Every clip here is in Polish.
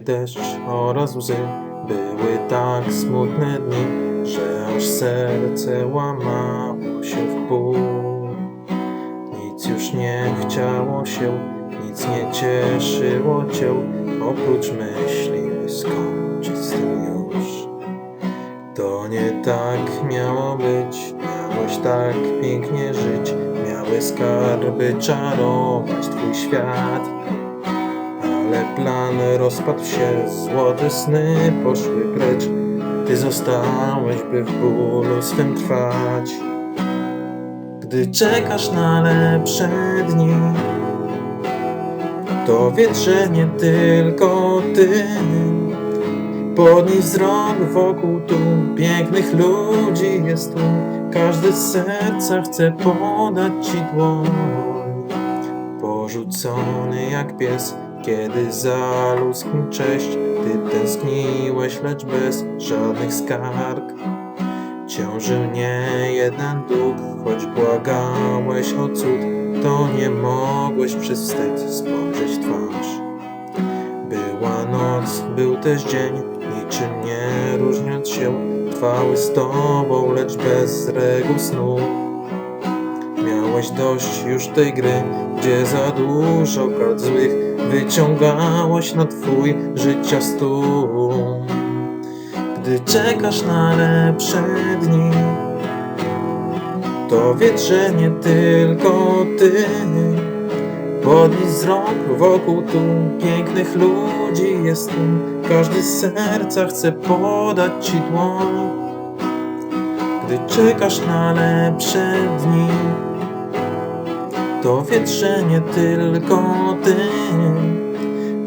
deszcz oraz łzy były tak smutne dni, że aż serce łamało się w pół. Nic już nie chciało się, nic nie cieszyło cię, oprócz myśli, by skończyć z tym już. To nie tak miało być, miałeś tak pięknie żyć, miały skarby czarować twój świat. Ale plan rozpadł się, złote sny poszły precz, ty zostałeś, by w bólu swym trwać. Gdy czekasz na lepsze dni, to wiedz, że nie tylko ty. Podnieś wzrok wokół tu, pięknych ludzi jest tu. Każdy z serca chce podać ci dłoń. Porzucony jak pies, kiedy zaluskł mi cześć. Ty tęskniłeś, lecz bez żadnych skarg. Ciążył nie jeden dług, choć błagałeś o cud, to nie mogłeś przez wstyd spojrzeć twarz. Była noc, był też dzień, niczym nie różniąc się, trwały z tobą, lecz bez reguł snu. Miałeś dość już tej gry, gdzie za dużo kart złych wyciągałeś na twój życia stół. Gdy czekasz na lepsze dni, to wiedz, że nie tylko ty. Podnieś wzrok wokół tu, pięknych ludzi jest tu. Każdy z serca chce podać ci dłoń. Gdy czekasz na lepsze dni, to wiedz, że nie tylko ty.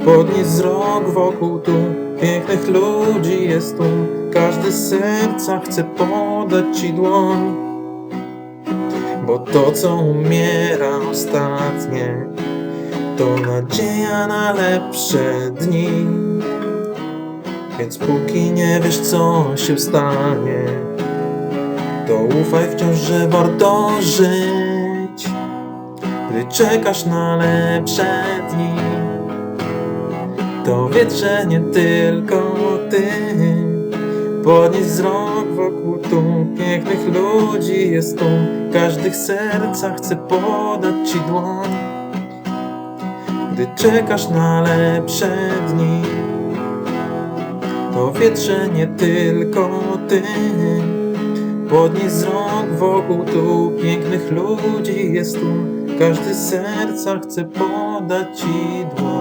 Podnieś wzrok wokół tu, pięknych ludzi jest tu. Każdy z serca chce podać ci dłoń. Bo to, co umiera ostatnie, to nadzieja na lepsze dni. Więc póki nie wiesz, co się stanie, to ufaj wciąż, że warto żyć. Gdy czekasz na lepsze dni, to wiedz, że nie tylko ty. Podnieś wzrok wokół tu, pięknych ludzi jest tu. Każdy w serca chce podać ci dłoń. Gdy czekasz na lepsze dni, to wiedz, że nie tylko ty. Podnieś wzrok wokół tu, pięknych ludzi jest tu. Każdy serca chce podać ci dłoń.